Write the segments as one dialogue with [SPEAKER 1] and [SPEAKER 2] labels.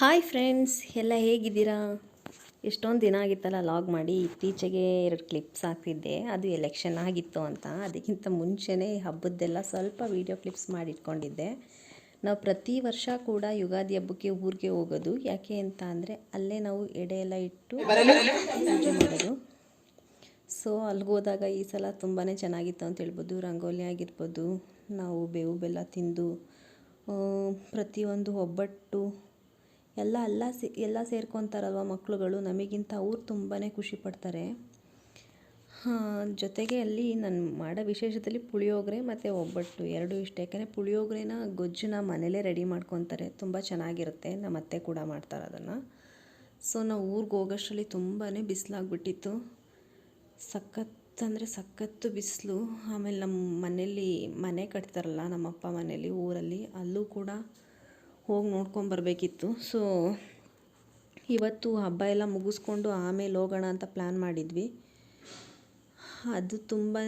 [SPEAKER 1] Hi friends ಎಲ್ಲ ಹೇಗಿದ್ದೀರಾ? ಎಷ್ಟೊಂದು ದಿನ ಆಗಿತ್ತಲ್ಲ ಲಾಗ್ ಮಾಡಿ ಇತ್ತೀಚೆಗೆ ಎರಡು ಕ್ಲಿಪ್ಸ್ ಹಾಕ್ತಿದ್ದೆ. ಅದು ಎಲೆಕ್ಷನ್ ಆಗಿತ್ತು ಅಂತ. ಅದಕ್ಕಿಂತ ಮುಂಚೆನೇ ಹಬ್ಬದ್ದೆಲ್ಲ ಸ್ವಲ್ಪ ವೀಡಿಯೋ ಕ್ಲಿಪ್ಸ್ ಮಾಡಿಟ್ಕೊಂಡಿದ್ದೆ. ನಾವು ಪ್ರತಿ ವರ್ಷ ಕೂಡ ಯುಗಾದಿ ಹಬ್ಬಕ್ಕೆ ಊರಿಗೆ ಹೋಗೋದು. ಯಾಕೆ ಅಂತ ಅಂದರೆ ಅಲ್ಲೇ ನಾವು ಎಡೆ ಎಲ್ಲ ಇಟ್ಟು ಪೂಜೆ ಮಾಡೋದು. ಸೊ ಅಲ್ಲಿಗೆ ಹೋದಾಗ ಈ ಸಲ ತುಂಬಾ ಚೆನ್ನಾಗಿತ್ತು ಅಂತ ಹೇಳ್ಬೋದು. ರಂಗೋಲಿ ಆಗಿರ್ಬೋದು ನಾವು ಬೇವು ಬೆಲ್ಲ ತಿಂದು ಪ್ರತಿಯೊಂದು ಒಬ್ಬಟ್ಟು ಎಲ್ಲ ಎಲ್ಲ ಸೇ, ಎಲ್ಲ ಸೇರ್ಕೊತಾರಲ್ವ ಮಕ್ಕಳುಗಳು ನಮಗಿಂತ ಅವ್ರು ತುಂಬಾ ಖುಷಿ ಪಡ್ತಾರೆ. ಜೊತೆಗೆ ಅಲ್ಲಿ ನಾನು ಮಾಡೋ ವಿಶೇಷದಲ್ಲಿ ಪುಳಿಯೋಗರೆ ಮತ್ತು ಒಬ್ಬಟ್ಟು ಎರಡು ಇಷ್ಟ. ಯಾಕೆಂದರೆ ಪುಳಿಯೋಗರೆನ ಗೊಜ್ಜನ್ನ ಮನೇಲೇ ರೆಡಿ ಮಾಡ್ಕೊತಾರೆ. ತುಂಬ ಚೆನ್ನಾಗಿರುತ್ತೆ. ನಮ್ಮ ಅತ್ತೆ ಕೂಡ ಮಾಡ್ತಾರೆ ಅದನ್ನು. ಸೊ, ನಾವು ಊರಿಗೆ ಹೋಗೋಷ್ಟರಲ್ಲಿ ತುಂಬಾ ಬಿಸಿಲಾಗ್ಬಿಟ್ಟಿತ್ತು. ಸಖತ್ ಅಂದರೆ ಸಖತ್ತು ಬಿಸಿಲು. ಆಮೇಲೆ ನಮ್ಮ ಮನೇಲಿ ಮನೆ ಕಟ್ತಾರಲ್ಲ, ನಮ್ಮಪ್ಪ ಮನೇಲಿ ಊರಲ್ಲಿ, ಅಲ್ಲೂ ಕೂಡ ಹೋಗಿ ನೋಡ್ಕೊಂಬರ್ಬೇಕಿತ್ತು ಸೊ ಇವತ್ತು ಹಬ್ಬ ಎಲ್ಲ ಮುಗಿಸ್ಕೊಂಡು ಆಮೇಲೆ ಹೋಗೋಣ ಅಂತ ಪ್ಲ್ಯಾನ್ ಮಾಡಿದ್ವಿ. ಅದು ತುಂಬಾ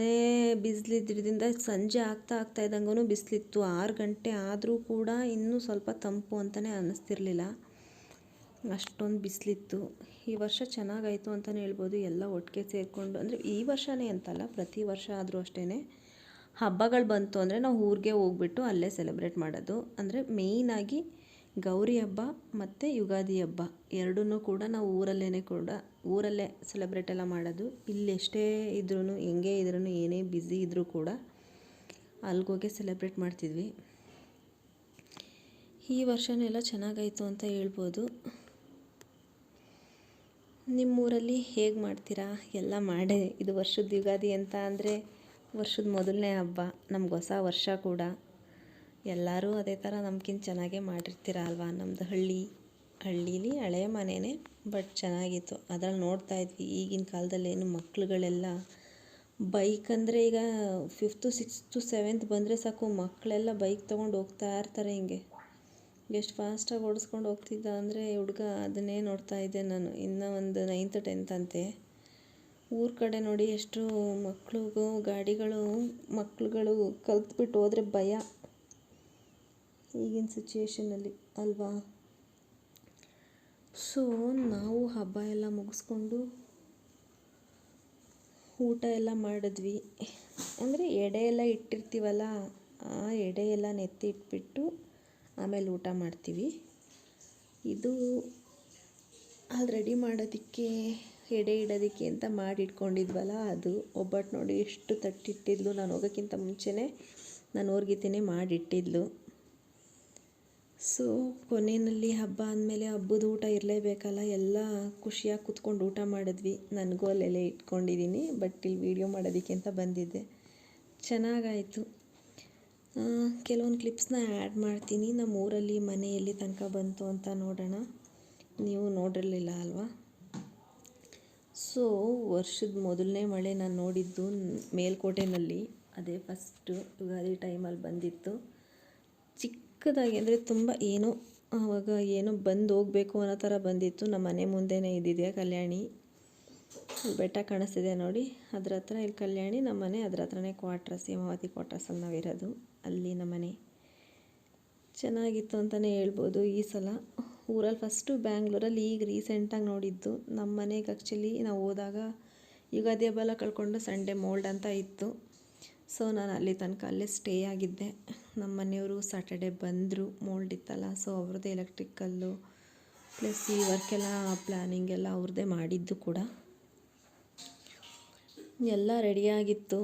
[SPEAKER 1] ಬಿಸಿಲಿದ್ರಿಂದ ಸಂಜೆ ಆಗ್ತಾ ಆಗ್ತಾ ಇದ್ದಂಗೂ ಬಿಸಿಲಿತ್ತು. ಆರು ಗಂಟೆ ಆದರೂ ಕೂಡ ಇನ್ನೂ ಸ್ವಲ್ಪ ತಂಪು ಅಂತಲೇ ಅನ್ನಿಸ್ತಿರ್ಲಿಲ್ಲ ಅಷ್ಟೊಂದು ಬಿಸಿಲಿತ್ತು. ಈ ವರ್ಷ ಚೆನ್ನಾಗಾಯಿತು ಅಂತಲೇ ಹೇಳ್ಬೋದು. ಎಲ್ಲ ಒಟ್ಟಿಗೆ ಸೇರಿಕೊಂಡು, ಅಂದರೆ ಈ ವರ್ಷನೇ ಅಂತಲ್ಲ, ಪ್ರತಿ ವರ್ಷ ಆದರೂ ಅಷ್ಟೇ ಹಬ್ಬಗಳು ಬಂತು ಅಂದರೆ ನಾವು ಊರಿಗೆ ಹೋಗ್ಬಿಟ್ಟು ಅಲ್ಲೇ ಸೆಲೆಬ್ರೇಟ್ ಮಾಡೋದು. ಅಂದರೆ ಮೇಯ್ನಾಗಿ ಗೌರಿ ಹಬ್ಬ ಮತ್ತು ಯುಗಾದಿ ಹಬ್ಬ. ಎರಡನ್ನೂ ಕೂಡ ನಾವು ಊರಲ್ಲೇ ಕೂಡ, ಊರಲ್ಲೇ ಸೆಲೆಬ್ರೇಟ್ ಎಲ್ಲ ಮಾಡೋದು. ಇಲ್ಲಿ ಎಷ್ಟೇ ಇದ್ರೂ ಹೆಂಗೆ ಇದ್ರೂ ಏನೇ ಬ್ಯುಸಿ ಇದ್ದರೂ ಕೂಡ ಅಲ್ಗೋಗಿ ಸೆಲೆಬ್ರೇಟ್ ಮಾಡ್ತಿದ್ವಿ. ಈ ವರ್ಷನೂ ಎಲ್ಲ ಚೆನ್ನಾಗಾಯಿತು ಅಂತ ಹೇಳ್ಬೋದು. ನಿಮ್ಮೂರಲ್ಲಿ ಹೇಗೆ ಮಾಡ್ತೀರಾ? ಎಲ್ಲ ಮಾಡೇ, ಇದು ವರ್ಷದ ಯುಗಾದಿ ಅಂತ ಅಂದರೆ ವರ್ಷದ ಮೊದಲನೇ ಹಬ್ಬ, ನಮ್ಗೆ ಹೊಸ ವರ್ಷ ಕೂಡ. ಎಲ್ಲರೂ ಅದೇ ಥರ ನಮ್ಗಿಂತ ಚೆನ್ನಾಗೇ ಮಾಡಿರ್ತೀರ ಅಲ್ವಾ ನಮ್ಮದು ಹಳ್ಳಿ, ಹಳ್ಳೀಲಿ ಹಳೆಯ ಮನೆಯೇ ಬಟ್ ಚೆನ್ನಾಗಿತ್ತು. ಅದ್ರಲ್ಲಿ ನೋಡ್ತಾ ಇದ್ವಿ, ಈಗಿನ ಕಾಲದಲ್ಲಿ ಏನು ಮಕ್ಳುಗಳೆಲ್ಲ, ಬೈಕ್ ಅಂದರೆ ಈಗ ಫಿಫ್ತು ಸಿಕ್ಸ್ತು ಸೆವೆಂತ್ ಬಂದರೆ ಸಾಕು ಮಕ್ಕಳೆಲ್ಲ ಬೈಕ್ ತೊಗೊಂಡು ಹೋಗ್ತಾ ಇರ್ತಾರೆ ಹಿಂಗೆ. ಎಷ್ಟು ಫಾಸ್ಟಾಗಿ ಓಡಿಸ್ಕೊಂಡು ಹೋಗ್ತಿದ್ದ ಅಂದರೆ ಹುಡುಗ ಅದನ್ನೇ ನೋಡ್ತಾ ಇದ್ದೆ ನಾನು. ಇನ್ನೂ ಒಂದು ನೈನ್ತ್ ಟೆಂತ್ ಅಂತೆ. ಊರ ಕಡೆ ನೋಡಿ ಎಷ್ಟು ಮಕ್ಳಿಗೂ, ಗಾಡಿಗಳು, ಮಕ್ಳುಗಳು ಕಲ್ತ್ಬಿಟ್ಟು ಹೋದರೆ ಭಯ. ಈಗಿನ ಸಿಚುಯೇಷನಲ್ಲಿ ಅಲ್ವಾ? ಸೊ ನಾವು ಹಬ್ಬ ಎಲ್ಲ ಮುಗಿಸ್ಕೊಂಡು ಊಟ ಎಲ್ಲ ಮಾಡಿದ್ವಿ. ಅಂದರೆ ಎಡೆ ಎಲ್ಲ ಇಟ್ಟಿರ್ತೀವಲ್ಲ, ಆ ಎಡೆ ಎಲ್ಲ ನೆತ್ತಿ ಇಟ್ಬಿಟ್ಟು ಆಮೇಲೆ ಊಟ ಮಾಡ್ತೀವಿ. ಇದು ಅಲ್ಲಿ ರೆಡಿ ಮಾಡೋದಕ್ಕೆ ಎಡೆ ಇಡೋದಕ್ಕೆ ಅಂತ ಮಾಡಿ ಇಟ್ಕೊಂಡಿದ್ವಲ್ಲ ಅದು. ಒಬ್ಬಟ್ಟು ನೋಡಿ ಎಷ್ಟು ತಟ್ಟಿಟ್ಟಿದ್ಲು. ನಾನು ಹೋಗೋಕ್ಕಿಂತ ಮುಂಚೆನೇ ನಾನು ಹೋರ್ಗಿತೀನಿ ಮಾಡಿಟ್ಟಿದ್ಲು. ಸೊ ಕೊನೆಯಲ್ಲಿ ಹಬ್ಬ ಅಂದಮೇಲೆ ಹಬ್ಬದ ಊಟ ಇರಲೇಬೇಕಲ್ಲ. ಎಲ್ಲ ಖುಷಿಯಾಗಿ ಕೂತ್ಕೊಂಡು ಊಟ ಮಾಡಿದ್ವಿ. ನನಗೂ ಅಲ್ಲೆಲ್ಲ ಇಟ್ಕೊಂಡಿದ್ದೀನಿ. ಬಟ್ ಇಲ್ಲಿ ವೀಡಿಯೋ ಮಾಡೋದಕ್ಕೆ ಅಂತ ಬಂದಿದ್ದೆ. ಚೆನ್ನಾಗಾಯಿತು. ಕೆಲವೊಂದು ಕ್ಲಿಪ್ಸ್ನ ಆ್ಯಡ್ ಮಾಡ್ತೀನಿ. ನಮ್ಮ ಊರಲ್ಲಿ ಮನೆಯಲ್ಲಿ ತನಕ ಬಂತು ಅಂತ ನೋಡೋಣ. ನೀವು ನೋಡಿರಲಿಲ್ಲ ಅಲ್ವಾ? ಸೊ, ವರ್ಷದ ಮೊದಲನೇ ಮಳೆ ನಾನು ನೋಡಿದ್ದು ಮೇಲ್ಕೋಟೆನಲ್ಲಿ. ಅದೇ ಫಸ್ಟು ಯುಗಾದಿ ಟೈಮಲ್ಲಿ ಬಂದಿತ್ತು. ಚಿಕ್ಕದಾಗಿ ಅಂದರೆ ತುಂಬ ಏನೋ ಆವಾಗ ಏನೋ ಬಂದು ಹೋಗಬೇಕು ಅನ್ನೋ ಥರ ಬಂದಿತ್ತು. ನಮ್ಮ ಮನೆ ಮುಂದೆನೇ ಇದ್ದಿದೆ ಕಲ್ಯಾಣಿ. ಬೆಟ್ಟ ಕಾಣಿಸ್ತಿದೆ ನೋಡಿ. ಅದ್ರ ಹತ್ರ ಇಲ್ಲಿ ಕಲ್ಯಾಣಿ ನಮ್ಮ ಮನೆ ಅದ್ರ ಹತ್ರನೇ ಕ್ವಾರ್ಟರ್ಸ್ ಹೇಮಾವತಿ ಕ್ವಾರ್ಟರ್ಸಲ್ಲಿ ನಾವಿರೋದು ಅಲ್ಲಿ ನಮ್ಮ ಮನೆ. ಚೆನ್ನಾಗಿತ್ತು ಅಂತಲೇ ಹೇಳ್ಬೋದು ಈ ಸಲ. ಊರಲ್ಲಿ ಫಸ್ಟು ಬ್ಯಾಂಗ್ಳೂರಲ್ಲಿ ಈಗ ರೀಸೆಂಟಾಗಿ ನೋಡಿದ್ದು. ನಮ್ಮ ಮನೆಗೆ ಆ್ಯಕ್ಚುಲಿ ನಾವು ಹೋದಾಗ ಯುಗಾದಿ ಹಬ್ಬ ಕಳ್ಕೊಂಡು ಸಂಡೇ ಮೋಲ್ಡ್ ಅಂತ ಇತ್ತು. ಸೊ ನಾನು ಅಲ್ಲಿ ತನಕ ಅಲ್ಲೇ ಸ್ಟೇ ಆಗಿದ್ದೆ. ನಮ್ಮ ಮನೆಯವರು ಸಾಟರ್ಡೆ ಬಂದರು ಮೋಲ್ಡ್ ಇತ್ತಲ್ಲ ಸೊ ಅವ್ರದ್ದೇ ಎಲೆಕ್ಟ್ರಿಕಲ್ಲು ಪ್ಲಸ್ ಈ ವರ್ಕೆಲ್ಲ ಪ್ಲ್ಯಾನಿಂಗ್ ಎಲ್ಲ ಅವ್ರದ್ದೇ ಮಾಡಿದ್ದು ಕೂಡ. ಎಲ್ಲ ರೆಡಿಯಾಗಿತ್ತು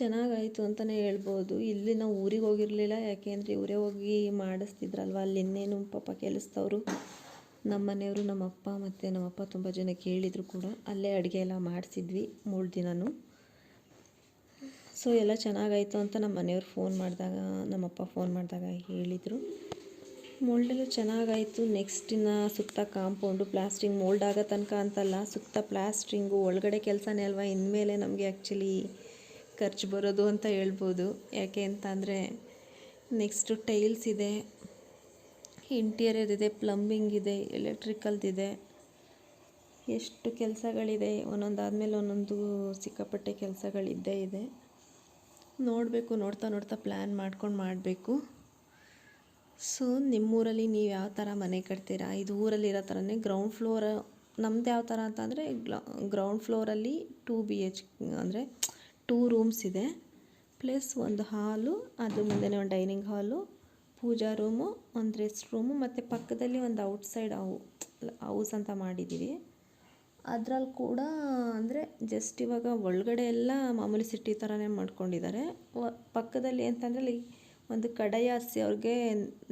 [SPEAKER 1] ಚೆನ್ನಾಗಾಯಿತು ಅಂತಲೇ ಹೇಳ್ಬೋದು. ಇಲ್ಲಿ ನಾವು ಊರಿಗೆ ಹೋಗಿರಲಿಲ್ಲ. ಯಾಕೆ ಅಂದರೆ ಇವರೇ ಹೋಗಿ ಮಾಡಿಸ್ತಿದ್ರಲ್ವ? ಅಲ್ಲಿ ಇನ್ನೇನು ಪಾಪ ಕೆಲಸದವರು, ನಮ್ಮ ಮನೆಯವರು, ನಮ್ಮ ಅಪ್ಪ ಮತ್ತು ನಮ್ಮಪ್ಪ ತುಂಬ ಜನ ಕೇಳಿದರು ಕೂಡ. ಅಲ್ಲೇ ಅಡುಗೆ ಎಲ್ಲ ಮಾಡಿಸಿದ್ವಿ ಮೂರು ದಿನವೂ ಸೊ ಎಲ್ಲ ಚೆನ್ನಾಗಾಯಿತು ಅಂತ ನಮ್ಮ ಮನೆಯವ್ರು ಫೋನ್ ಮಾಡಿದಾಗ, ನಮ್ಮ ಅಪ್ಪ ಫೋನ್ ಮಾಡಿದಾಗ ಹೇಳಿದರು. ಮೋಲ್ಡೆಲ್ಲ ಚೆನ್ನಾಗಾಯಿತು. ನೆಕ್ಸ್ಟ್ ಇನ್ನು ಸುತ್ತ ಕಾಂಪೌಂಡು ಪ್ಲಾಸ್ಟ್ರಿಂಗ್ ಮೋಲ್ಡ್ ಆಗೋ ತನಕ ಅಂತಲ್ಲ, ಸುತ್ತ ಪ್ಲಾಸ್ಟ್ರಿಂಗು ಒಳಗಡೆ ಕೆಲಸನೇ ಅಲ್ವಾ? ಇನ್ಮೇಲೆ ನಮಗೆ ಆ್ಯಕ್ಚುಲಿ ಖರ್ಚು ಬರೋದು ಅಂತ ಹೇಳ್ಬೋದು. ಯಾಕೆ ಅಂತ ಅಂದರೆ ನೆಕ್ಸ್ಟು ಟೈಲ್ಸ್ ಇದೆ ಇಂಟೀರಿಯರ್ ಇದೆ ಪ್ಲಂಬಿಂಗ್ ಇದೆ. ಎಲೆಕ್ಟ್ರಿಕಲ್ದಿದೆ ಎಷ್ಟು ಕೆಲಸಗಳಿದೆ. ಒಂದೊಂದಾದಮೇಲೆ ಒಂದೊಂದು ಸಿಕ್ಕಾಪಟ್ಟೆ ಕೆಲಸಗಳಿದ್ದೇ ಇದೆ. ನೋಡಬೇಕು, ನೋಡ್ತಾ ನೋಡ್ತಾ ಪ್ಲ್ಯಾನ್ ಮಾಡ್ಕೊಂಡು ಮಾಡಬೇಕು. ಸೊ ನಿಮ್ಮೂರಲ್ಲಿ ನೀವು ಯಾವ ಥರ ಮನೆ ಕಟ್ತೀರಾ? ಇದು ಊರಲ್ಲಿರೋ ಥರನೇ ಗ್ರೌಂಡ್ ಫ್ಲೋರ್ ನಮ್ದು ಯಾವ ಥರ ಅಂತಂದರೆ ಗ್ರೌಂಡ್ ಫ್ಲೋರಲ್ಲಿ ಟೂ ಬಿ ಎಚ್ ಅಂದರೆ ಟೂ ರೂಮ್ಸ್ ಇದೆ. ಪ್ಲಸ್ ಒಂದು ಹಾಲು ಅದ್ರ ಮುಂದೆನೇ ಒಂದು ಡೈನಿಂಗ್ ಹಾಲು ಪೂಜಾ ರೂಮು ಒಂದು ರೆಸ್ಟ್ ರೂಮು ಮತ್ತು ಪಕ್ಕದಲ್ಲಿ ಒಂದು ಔಟ್ಸೈಡ್ ಹೌ ಹೌಸ್ ಅಂತ ಮಾಡಿದ್ದೀವಿ ಅದ್ರಲ್ಲಿ ಕೂಡ ಅಂದರೆ ಜಸ್ಟ್ ಇವಾಗ ಒಳಗಡೆ ಎಲ್ಲ ಮಾಮೂಲಿ ಸಿಟಿ ಥರನೇ ಮಾಡ್ಕೊಂಡಿದ್ದಾರೆ. ಪಕ್ಕದಲ್ಲಿ ಅಂತಂದರೆ ಒಂದು ಕಡಾಯಿ ಹಾರಿಸಿ ಅವ್ರಿಗೆ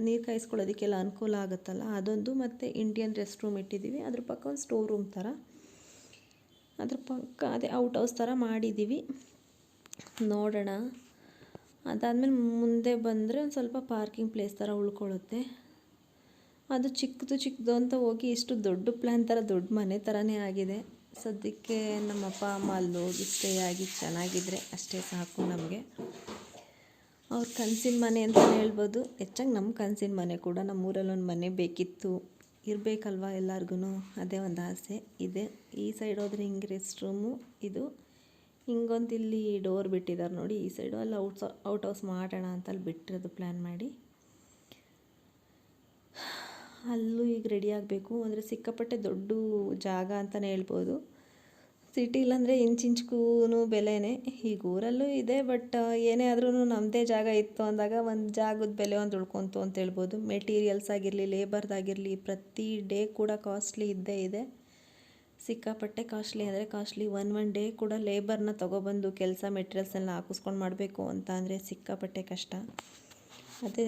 [SPEAKER 1] ನೀರು ಕಾಯಿಸ್ಕೊಳ್ಳೋದಕ್ಕೆಲ್ಲ ಅನುಕೂಲ ಆಗುತ್ತಲ್ಲ, ಅದೊಂದು ಮತ್ತು ಇಂಡಿಯನ್ ರೆಸ್ಟ್ ರೂಮ್ ಇಟ್ಟಿದ್ದೀವಿ ಅದ್ರ ಪಕ್ಕ ಒಂದು ಸ್ಟೋರ್ ರೂಮ್ ಥರ. ಅದ್ರ ಪಕ್ಕ ಅದೇ ಔಟ್ ಹೌಸ್ ಥರ ಮಾಡಿದ್ದೀವಿ ನೋಡೋಣ. ಅದಾದಮೇಲೆ ಮುಂದೆ ಬಂದರೆ ಒಂದು ಸ್ವಲ್ಪ ಪಾರ್ಕಿಂಗ್ ಪ್ಲೇಸ್ ಥರ ಉಳ್ಕೊಳ್ಳುತ್ತೆ. ಅದು ಚಿಕ್ಕದು ಚಿಕ್ಕದು ಅಂತ ಹೋಗಿ ಇಷ್ಟು ದೊಡ್ಡ ಪ್ಲ್ಯಾನ್ ಥರ ದೊಡ್ಡ ಮನೆ ಥರನೇ ಆಗಿದೆ. ಸದ್ಯಕ್ಕೆ ನಮ್ಮ ಅಪ್ಪ ಅಮ್ಮ ಅಲ್ಲಿ ಹೋಗಿ ಸ್ಟೇ ಆಗಿ ಚೆನ್ನಾಗಿದ್ದರೆ ಅಷ್ಟೇ ಸಾಕು ನಮಗೆ. ಅವ್ರ ಕನಸಿನ ಮನೆ ಅಂತ ಹೇಳ್ಬೋದು. ಹೆಚ್ಚಾಗಿ ನಮ್ಮ ಕನಸಿನ ಮನೆ ಕೂಡ ನಮ್ಮೂರಲ್ಲಿ ಒಂದು ಮನೆ ಬೇಕಿತ್ತು. ಇರಬೇಕಲ್ವ ಎಲ್ಲರಿಗೂ ಅದೇ ಒಂದು ಆಸೆ ಇದೆ. ಈ ಸೈಡ್ ಹೋದ್ರೆ ಹಿಂಗೆ ರೆಸ್ಟ್ ರೂಮು ಇದು ಹಿಂಗೊಂದು ಇಲ್ಲಿ ಡೋರ್ ಬಿಟ್ಟಿದ್ದಾರೆ ನೋಡಿ, ಈ ಸೈಡು ಅಲ್ಲಿ ಔಟ್ಸ್, ಔಟ್ ಹೌಸ್ ಮಾಡೋಣ ಅಂತ ಅಲ್ಲಿ ಬಿಟ್ಟಿರೋದು ಪ್ಲ್ಯಾನ್ ಮಾಡಿ. ಅಲ್ಲೂ ಈಗ ರೆಡಿ ಆಗಬೇಕು. ಅಂದರೆ ಸಿಕ್ಕಾಪಟ್ಟೆ ದೊಡ್ಡ ಜಾಗ ಅಂತಲೇ ಹೇಳ್ಬೋದು. ಸಿಟಿಲಂದರೆ ಇಂಚಿಂಚ್ಗೂ ಬೆಲೆನೇ. ಈಗ ಊರಲ್ಲೂ ಇದೆ ಬಟ್ ಏನೇ ಆದ್ರೂ ನಮ್ಮದೇ ಜಾಗ ಇತ್ತು ಅಂದಾಗ ಒಂದು ಜಾಗದ ಬೆಲೆ ಒಂದು ಉಳ್ಕೊತು ಅಂತ ಹೇಳ್ಬೋದು. ಮೆಟೀರಿಯಲ್ಸ್ ಆಗಿರಲಿ ಲೇಬರ್ದಾಗಿರಲಿ ಪ್ರತಿ ಡೇ ಕೂಡ ಕಾಸ್ಟ್ಲಿ ಇದ್ದೇ ಇದೆ. ಸಿಕ್ಕಾಪಟ್ಟೆ ಕಾಸ್ಟ್ಲಿ ಅಂದರೆ ಕಾಸ್ಟ್ಲಿ ಒನ್ ಒನ್ ಡೇ ಕೂಡ ಲೇಬರ್ನ ತೊಗೊಬಂದು ಕೆಲಸ ಮೆಟೀರಿಯಲ್ಸೆಲ್ಲ ಹಾಕಿಸ್ಕೊಂಡು ಮಾಡಬೇಕು ಅಂತ ಅಂದರೆ ಸಿಕ್ಕಾಪಟ್ಟೆ ಕಷ್ಟ. ಅದೇ,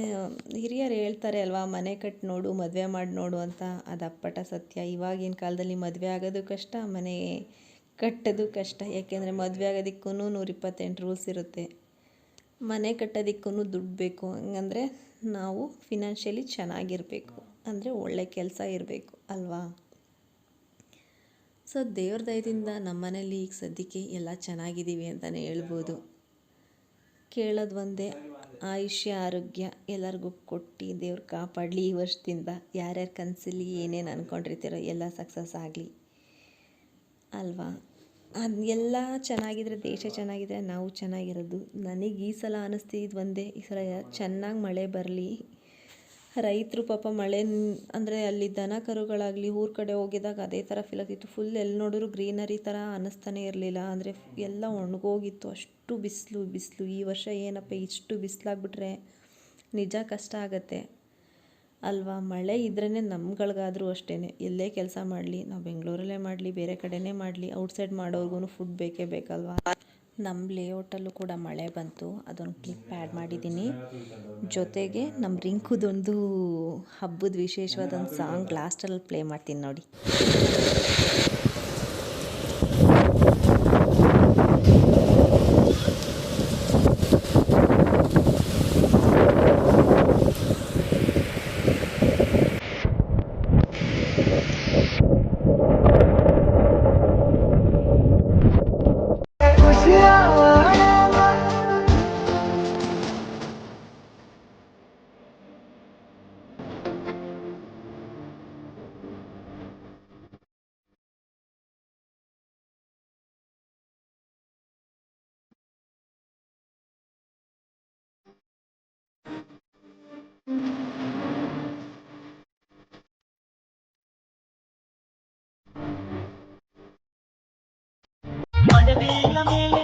[SPEAKER 1] ಹಿರಿಯರು ಹೇಳ್ತಾರೆ ಅಲ್ವಾ, ಮನೆ ಕಟ್ಟಿ ನೋಡು, ಮದುವೆ ಮಾಡಿ ನೋಡು ಅಂತ. ಅದು ಅಪ್ಪಟ ಸತ್ಯ. ಇವಾಗಿನ ಕಾಲದಲ್ಲಿ ಮದುವೆ ಆಗೋದು ಕಷ್ಟ, ಮನೆ ಕಟ್ಟೋದು ಕಷ್ಟ. ಯಾಕೆಂದರೆ ಮದುವೆ ಆಗೋದಕ್ಕೂ ನೂರಿಪ್ಪತ್ತೆಂಟು ರೂಲ್ಸ್ ಇರುತ್ತೆ. ಮನೆ ಕಟ್ಟೋದಕ್ಕೂ ದುಡ್ಡು ಬೇಕು. ಹಂಗಂದರೆ ನಾವು ಫಿನಾನ್ಷಿಯಲಿ ಚೆನ್ನಾಗಿರಬೇಕು. ಅಂದರೆ ಒಳ್ಳೆ ಕೆಲಸ ಇರಬೇಕು. ಅಲ್ವಾ? ಸೊ ದೇವ್ರ ದಯದಿಂದ ನಮ್ಮ ಮನೇಲಿ ಈಗ ಸದ್ಯಕ್ಕೆ ಎಲ್ಲ ಚೆನ್ನಾಗಿದ್ದೀವಿ ಅಂತಲೇ ಹೇಳ್ಬೋದು. ಕೇಳೋದು ಒಂದೇ, ಆಯುಷ್ಯ, ಆರೋಗ್ಯ ಎಲ್ಲರಿಗೂ ಕೊಟ್ಟು ದೇವ್ರು ಕಾಪಾಡಲಿ ಈ ವರ್ಷದಿಂದ. ಯಾರ್ಯಾರು ಕನಸಲ್ಲಿ ಏನೇನು ಅಂದ್ಕೊಂಡಿರ್ತೀರೋ ಎಲ್ಲ ಸಕ್ಸಸ್ ಆಗಲಿ. ಅಲ್ವಾ? ಅದು ಎಲ್ಲ ಚೆನ್ನಾಗಿದ್ರೆ, ದೇಶ ಚೆನ್ನಾಗಿದ್ರೆ ನಾವು ಚೆನ್ನಾಗಿರೋದು. ನನಗೆ ಈ ಸಲ ಅನ್ನಿಸ್ತಿದ್ದು ಒಂದೇ, ಈ ಸಲ ಚೆನ್ನಾಗಿ ಮಳೆ ಬರಲಿ. ರೈತರು ಪಾಪ ಮಳೆ ಅಂದರೆ ಅಲ್ಲಿ ದನ ಕರುಗಳಾಗಲಿ ಊರ ಕಡೆ ಹೋಗಿದಾಗ ಅದೇ ಥರ ಫೀಲ್ ಆಗ್ತಿತ್ತು. ಫುಲ್ ಎಲ್ಲಿ ನೋಡಿದ್ರು ಗ್ರೀನರಿ ಥರ ಅನ್ನಿಸ್ತಾನೆ ಇರಲಿಲ್ಲ. ಅಂದರೆ ಎಲ್ಲ ಒಣಗೋಗಿತ್ತು. ಅಷ್ಟು ಬಿಸಿಲು ಬಿಸಿಲು. ಈ ವರ್ಷ ಏನಪ್ಪ, ಇಷ್ಟು ಬಿಸಿಲಾಗ್ಬಿಟ್ರೆ ನಿಜ ಕಷ್ಟ ಆಗತ್ತೆ. ಅಲ್ವಾ? ಮಳೆ ಇದ್ರೇ ನಮ್ಗಳಿಗಾದರೂ ಅಷ್ಟೇ ಎಲ್ಲೇ ಕೆಲಸ ಮಾಡಲಿ, ನಾವು ಬೆಂಗಳೂರಲ್ಲೇ ಮಾಡಲಿ, ಬೇರೆ ಕಡೆನೇ ಮಾಡಲಿ ಔಟ್ಸೈಡ್ ಮಾಡೋರ್ಗು ಫುಡ್ ಬೇಕೇ ಬೇಕಲ್ವಾ? ನಮ್ಮ ಲೇಔಟಲ್ಲೂ ಕೂಡ ಮಳೆ ಬಂತು. ಅದೊಂದು ಕ್ಲಿಪ್ ಆ್ಯಡ್ ಮಾಡಿದ್ದೀನಿ. ಜೊತೆಗೆ ನಮ್ಮ ರಿಂಕುದೊಂದು ಹಬ್ಬದ ವಿಶೇಷವಾದ ಒಂದು ಸಾಂಗ್ ಲಾಸ್ಟಲ್ಲಿ ಪ್ಲೇ ಮಾಡ್ತೀನಿ ನೋಡಿ.
[SPEAKER 2] நீளமேலே